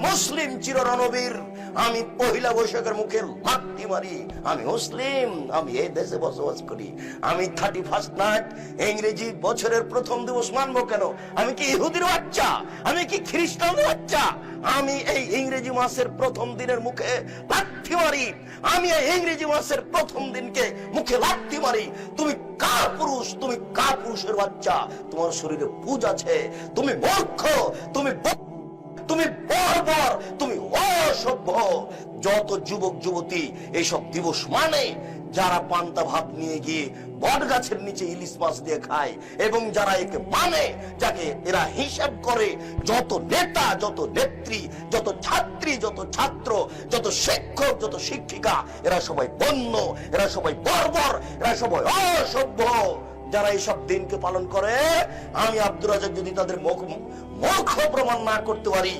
মুসলিম চিররণবীর। আমি পহিলা বৈশাখের মুখে লাথি মারি। আমি মুসলিম, আমি এই দেশে বসবাস করি। আমি থার্টি ফার্স্ট নাইট ইংরেজি বছরের প্রথম দিবস মানবো কেন? আমি কি ইহুদির বাচ্চা? আমি কি খ্রিস্টানদের বাচ্চা? আমি এই ইংরেজি মাসের প্রথম দিনের মুখে লাথি মারি। আমি এই ইংরেজি মাসের প্রথম দিনকে মুখে লাথি মারি। তুমি কার পুরুষ? তুমি কার পুরুষের বাচ্চা? তোমার শরীরে পুজ আছে। তুমি মূর্খ। তুমি ব- তুমি বর্বর তুমি অসভ্য। যত যুবক, যুবতী এইসব দিবস মানে যারা পান্তা ভাত নিয়ে গিয়ে বট গাছের নিচে ইলিশ মাছ দিয়ে খায় এবং যারা একে মানে যাকে এরা হিসাব করে যত নেতা, যত নেত্রী, যত ছাত্রী, যত ছাত্র, যত শিক্ষক, যত শিক্ষিকা, এরা সবাই বন্য, এরা সবাই বর্বর, এরা সবাই অসভ্য। যারা এইসব দিনকে পালন করে, আমি আব্দুর রাজাক যদি তাদের মুখ মুখ প্রমাণ না করতে পারি